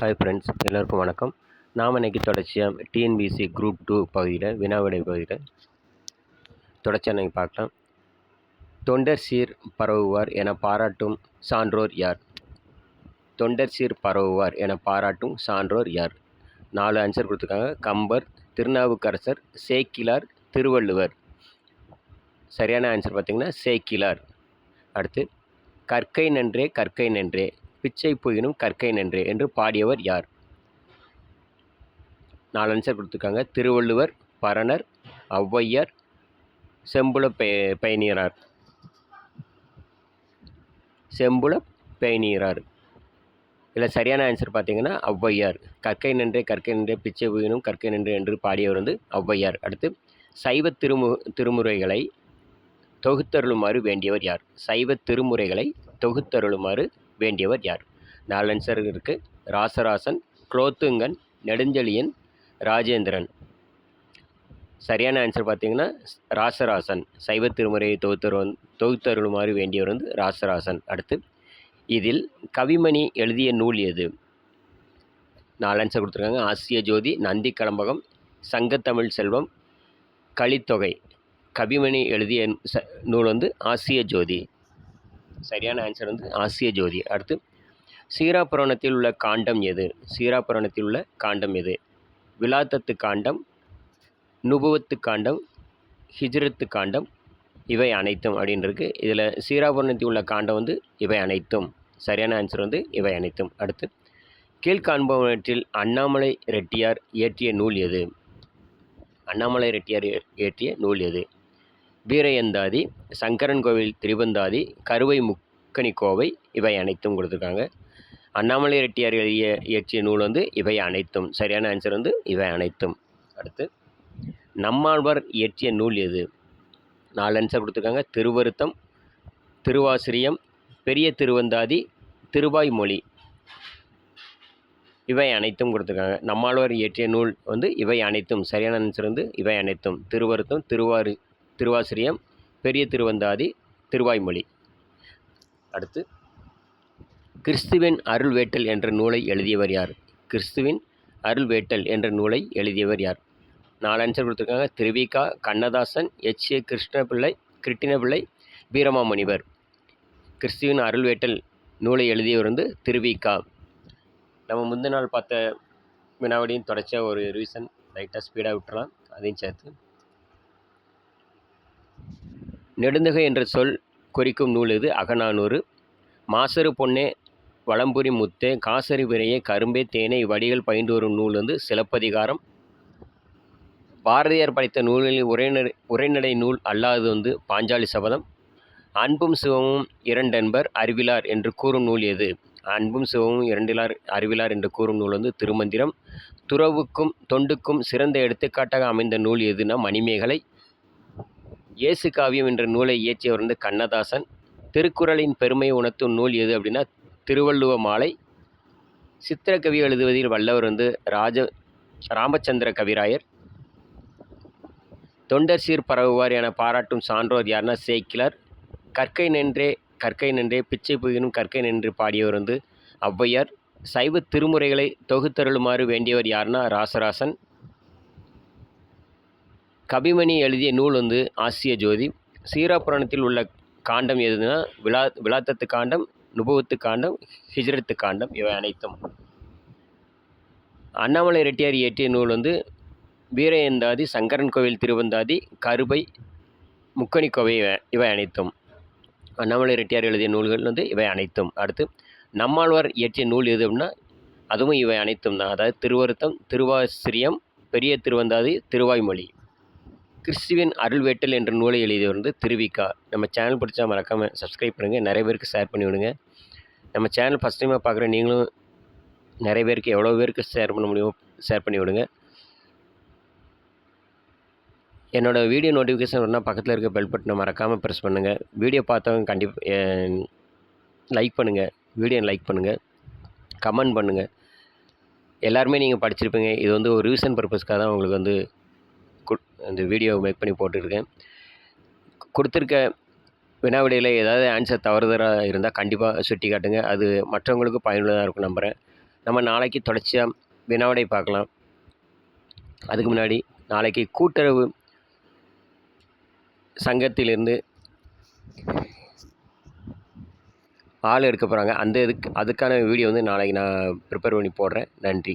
Hi friends எல்லோருக்கும் வணக்கம். நாம் இன்றைக்கி தொடர்ச்சியாக டிஎன்பிசி குரூப் டூ பகுதியில் வினாவிடை பகுதியில் தொடர்ச்சியாக நீங்கள் பார்க்கலாம். தொண்டர் சீர் பரவுவார் என பாராட்டும் சான்றோர் யார்? தொண்டர் சீர் பரவுவார் என பாராட்டும் சான்றோர் யார்? நாலு ஆன்சர் கொடுத்துருக்காங்க. கம்பர் திருநாவுக்கரசர் சேக்கிலார் திருவள்ளுவர். சரியான ஆன்சர் பார்த்திங்கன்னா சேக்கிலார். அடுத்து கற்கை நன்றே கற்கை நன்றே. பிச்சை புயினும் கற்கை நன்றே என்று பாடியவர் யார்? நாலு ஆன்சர் கொடுத்துருக்காங்க. திருவள்ளுவர் பரணர் ஔவையார் செம்புல பெ பயணியரார் செம்புல பயணியரார் இதில் சரியான ஆன்சர் பார்த்தீங்கன்னா ஔவையார். கற்கை நன்றே கற்கை நன்றே பிச்சை புயினும் கற்கை நன்றே என்று பாடியவர் வந்து ஔவையார். அடுத்து சைவ திருமு திருமுறைகளை தொகுத்தருளுமாறு வேண்டியவர் யார்? சைவ திருமுறைகளை தொகுத்தருளுமாறு வேண்டியவர் யார்? நாலன்சர் இருக்குது ராசராசன் குலோத்துங்கன் நெடுஞ்செழியன் ராஜேந்திரன். சரியான ஆன்சர் பார்த்தீங்கன்னா ராசராசன். சைவ திருமுறையை தொகுத்தரு தொகுத்தருளுமாறு வேண்டியவர் வந்து ராசராசன். அடுத்து இதில் கவிமணி எழுதிய நூல் எது? நாலு ஆன்சர் கொடுத்துருக்காங்க. ஆசிய ஜோதி நந்தி கலம்பகம் சங்கத்தமிழ் செல்வம் கலித்தொகை. கவிமணி எழுதிய ச நூல் வந்து ஆசிய ஜோதி. சரியான ஆன்சர் வந்து ஆசிய ஜோதி. அடுத்து சீராபுராணத்தில் உள்ள காண்டம் எது? சீராபுராணத்தில் உள்ள காண்டம் எது? விலாத்தத்து காண்டம் நுபுவத்து காண்டம் ஹிஜ்ரத்து காண்டம் இவை அனைத்தும் அப்படின்றது இதில் சீராபுரணத்தில் உள்ள காண்டம் வந்து இவை அனைத்தும். சரியான ஆன்சர் வந்து இவை அனைத்தும். அடுத்து கீழ்காண்பவற்றில் அண்ணாமலை ரெட்டியார் இயற்றிய நூல் எது? அண்ணாமலை ரெட்டியார் இயற்றிய நூல் எது? வீரயந்தாதி சங்கரன் கோவில் திரிபந்தாதி கருவை முக்கணி கோவை இவை அனைத்தும் கொடுத்துருக்காங்க. அண்ணாமலை ரெட்டியார் எழுதிய இயற்றிய நூல் வந்து இவை அனைத்தும். சரியான ஆன்சர் வந்து இவை அனைத்தும். அடுத்து நம்மாழ்வார் இயற்றிய நூல் எது? நாலு ஆன்சர் கொடுத்துருக்காங்க. திருவருத்தம் திருவாசிரியம் பெரிய திருவந்தாதி திருவாய்மொழி. இவை அனைத்தும் கொடுத்துருக்காங்க. நம்மாழ்வார் இயற்றிய நூல் வந்து இவை அனைத்தும். சரியான ஆன்சர் வந்து இவை அனைத்தும். திருவருத்தம் திருவாரி திருவாசிரியம் பெரிய திருவந்தாதி திருவாய்மொழி. அடுத்து கிறிஸ்துவின் அருள் வேட்டல் என்ற நூலை எழுதியவர் யார்? கிறிஸ்துவின் அருள் வேட்டல் என்ற நூலை எழுதியவர் யார்? நாலு ஆன்சர் கொடுத்துருக்காங்க. திருவிகா கண்ணதாசன் எச். ஏ. கிருஷ்ணபிள்ளை கிருட்டினபிள்ளை வீரமாமுனிவர். கிறிஸ்துவின் அருள் வேட்டல் நூலை எழுதியவர் வந்து திருவிகா. நம்ம முந்தின நாள் பார்த்த வினாவடியும் தொடர்ச்சியாக ஒரு ரிவிஷன் லைட்டாக ஸ்பீடாக விட்டுறலாம். அதையும் சேர்த்து நெடுந்தகை என்ற சொல் குறிக்கும் நூல் இது. அகநானூறு. மாசரு பொன்னே வளம்புரி முத்தே காசரி விரையே கரும்பே தேனே இவ்வடிகள் பயின்று வரும் நூல் வந்து சிலப்பதிகாரம். பாரதியார் படைத்த நூல்களில் உரைநடை உரைநடை நூல் அல்லாதது வந்து பாஞ்சாலி சபதம். அன்பும் சிவமும் இரண்டென்பர் அறிவிலார் என்று கூறும் நூல் எது? அன்பும் சிவமும் இரண்டிலார் அறிவிலார் என்று கூறும் நூல் வந்து திருமந்திரம். துறவுக்கும் தொண்டுக்கும் சிறந்த எடுத்துக்காட்டாக அமைந்த நூல் எதுனா மணிமேகலை. இயேசு காவியம் என்ற நூலை இயற்றியவர் வந்து கண்ணதாசன். திருக்குறளின் பெருமை உணர்த்தும் நூல் எது அப்படின்னா திருவள்ளுவ மாலை. சித்திரக்கவி எழுதுவதில் வல்லவர் வந்து ராஜ ராமச்சந்திர கவிராயர். தொண்டர் சீர் பரவுவார் என பாராட்டும் சான்றோர் யார்னா சேக்கிலார். கற்கை நின்றே கற்கை நின்றே பிச்சை புகினும் கற்கை நின்று பாடியவர் வந்து ஔவையார். சைவ திருமுறைகளை தொகுத்தருளுமாறு வேண்டியவர் யாருன்னா ராசராசன். கபிமணி எழுதிய நூல் வந்து ஆசிய ஜோதி. சீராபுராணத்தில் உள்ள காண்டம் எதுனா? விழா விழாத்தத்து காண்டம் நுபவத்து காண்டம் ஹிஜ்ரத்து காண்டம் இவை அனைத்தும். அண்ணாமலை ரெட்டியார் இயற்றிய நூல் வந்து வீரயந்தாதி சங்கரன் கோவில் திருவந்தாதி கருபை முக்கணி கோவை இவை அனைத்தும். அண்ணாமலை ரெட்டியார் எழுதிய நூல்கள் வந்து இவை அனைத்தும். அடுத்து நம்மாழ்வார் இயற்றிய நூல் எது அப்படின்னா அதுவும் இவை அனைத்தும் தான். அதாவது திருவருத்தம் திருவாசிரியம் பெரிய திருவந்தாதி திருவாய்மொழி. கிறிஸ்துவின் அருள்வேட்டல் என்ற நூலை எழுதியவர் வந்து திருவிக்கா. நம்ம சேனல் பிடிச்சா மறக்காமல் சப்ஸ்கிரைப் பண்ணுங்கள் நிறைய பேருக்கு ஷேர் பண்ணி விடுங்க. நம்ம சேனல் ஃபஸ்ட் டைமாக பார்க்குற நீங்களும் நிறைய பேருக்கு எவ்வளோ பேருக்கு ஷேர் பண்ண முடியுமோ ஷேர் பண்ணி விடுங்க. என்னோடய வீடியோ நோட்டிஃபிகேஷன் வரணும் பக்கத்தில் இருக்க பெல் பட்டனை மறக்காமல் ப்ரெஸ் பண்ணுங்கள் வீடியோ பார்த்தவங்க கண்டிப்பாக லைக் பண்ணுங்கள் வீடியோ லைக் பண்ணுங்கள் கமெண்ட் பண்ணுங்கள் எல்லாருமே நீங்கள் படிச்சிருப்பீங்க. இது வந்து ஒரு ரிவிஷன் பர்பஸ்க்காக தான் உங்களுக்கு வந்து இந்த வீடியோ மேக் பண்ணி போட்டுருக்கேன் கொடுத்துருக்க வினாவிடையில் ஏதாவது ஆன்சர் தவறுதலாக இருந்தால் கண்டிப்பாக சுட்டி காட்டுங்க. அது மற்றவங்களுக்கு பயனுள்ளதாக இருக்கும் நம்புகிறேன் நம்ம நாளைக்கு தொடர்ச்சியாக வினாவிடை பார்க்கலாம். அதுக்கு முன்னாடி நாளைக்கு கூட்டுறவு சங்கத்திலிருந்து ஆள் எடுக்க போகிறாங்க அந்த இதுக்கு அதுக்கான வீடியோ வந்து நாளைக்கு நான் ப்ரிப்பேர் பண்ணி போடுறேன். நன்றி.